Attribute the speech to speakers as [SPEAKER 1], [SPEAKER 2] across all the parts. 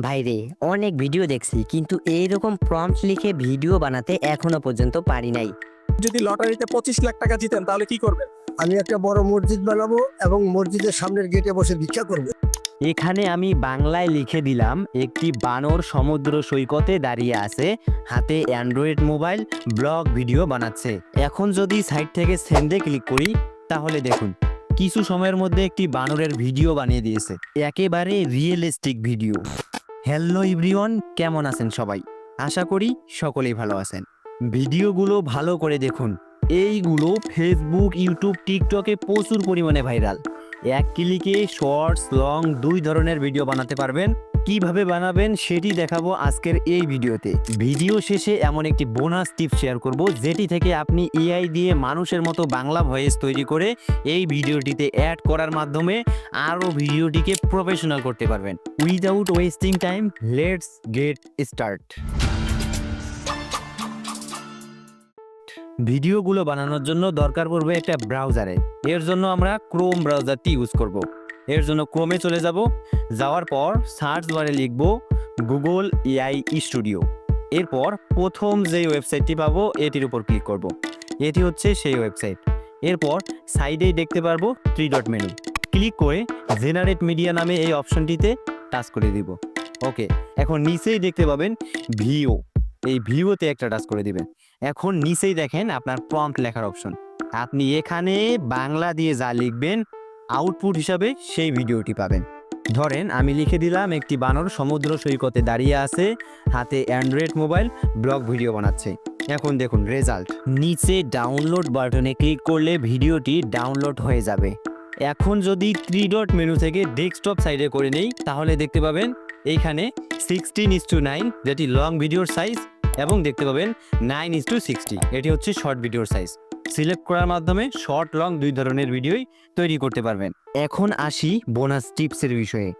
[SPEAKER 1] ভাইরে অনেক ভিডিও দেখছি কিন্তু এইরকম প্রম্পট লিখে ভিডিও বানাতে এখনও পর্যন্ত পারি নাই।
[SPEAKER 2] যদি লটারিতে পঁচিশ লাখ টাকা জিতেন তাহলে কি করবেন?
[SPEAKER 3] আমি একটা বড় মসজিদ বানাবো এবং মসজিদের সামনের গেটে বসে ভিক্ষা করব।
[SPEAKER 1] এখানে আমি বাংলায় লিখে দিলাম একটি বানর সমুদ্র সৈকতে দাঁড়িয়ে আছে হাতে অ্যান্ড্রয়েড মোবাইল ব্লগ ভিডিও বানাচ্ছে। এখন যদি সাইট থেকে সেন্ডে ক্লিক করি তাহলে দেখুন কিছু সময়ের মধ্যে একটি বানরের ভিডিও বানিয়ে দিয়েছে একেবারে রিয়েলিস্টিক ভিডিও হ্যালো ইভরিওয়ান কেমন আছেন সবাই? আশা করি সকলেই ভালো আছেন। ভিডিওগুলো ভালো করে দেখুন। এইগুলো ফেসবুক ইউটিউব টিকটকে প্রচুর পরিমাণে ভাইরাল এক ক্লিকে শর্টস, লং, দুই ধরনের ভিডিও বানাতে পারবেন। কীভাবে বানাবেন সেটি দেখাবো আজকের এই ভিডিওতে। ভিডিও শেষে এমন একটি বোনাস টিপ শেয়ার করব, যেটি থেকে আপনি এআই দিয়ে মানুষের মতো বাংলা ভয়েস তৈরি করে এই ভিডিওটিতে অ্যাড করার মাধ্যমে আরও ভিডিওটিকে প্রফেশনাল করতে পারবেন। Without wasting time let's get start ভিডিওগুলো বানানোর জন্য দরকার পড়বে একটা ব্রাউজারে। এর জন্য আমরা ক্রোম ব্রাউজারটি ইউজ করব। এর জন্য ক্রোমে চলে যাব। যাওয়ার পর সার্চ বারে লিখব গুগল এআই স্টুডিও এরপর প্রথম যে ওয়েবসাইটটি পাবো, এটির উপর ক্লিক করব। এটি হচ্ছে সেই ওয়েবসাইট এরপর সাইডেই দেখতে পারব থ্রি ডট মেনু ক্লিক করে জেনারেট মিডিয়া নামে এই অপশনটিতে টাচ করে দিব। ওকে এখন নিচেই দেখতে পাবেন ভিও এই ভিওতে একটা টাচ করে দিবেন। এখন নিচেই দেখেন আপনার প্রম্পট লেখার অপশন আপনি এখানে বাংলা দিয়ে যা লিখবেন আউটপুট হিসাবে সেই ভিডিওটি পাবেন। ধরেন আমি লিখে দিলাম, একটি বানর সমুদ্র সৈকতে দাঁড়িয়ে আছে, হাতে অ্যান্ড্রয়েড মোবাইল, ব্লগ ভিডিও বানাচ্ছে। এখন দেখুন রেজাল্ট নিচে ডাউনলোড বাটনে ক্লিক করলে ভিডিওটি ডাউনলোড হয়ে যাবে। এখন যদি থ্রি ডট মেনু থেকে ডেস্কটপ সাইডে করে নেই, তাহলে দেখতে পাবেন এইখানে সিক্সটিন ইস টু নাইন যেটি লং ভিডিওর সাইজ এবং দেখতে পাবেন নাইন ইস টু সিক্সটি এটি হচ্ছে শর্ট ভিডিওর সাইজ সিলেক্ট করার মাধ্যমে শর্ট লং দুই ধরনের ভিডিওই তৈরি করতে পারবেন। এখন আসি বোনাস টিপসের বিষয়ে।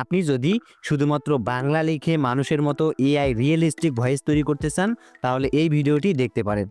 [SPEAKER 1] আপনি যদি শুধুমাত্র বাংলা লিখে মানুষের মতো এআই রিয়েলিস্টিক ভয়েস তৈরি করতে চান, তাহলে এই ভিডিওটি দেখতে পারেন।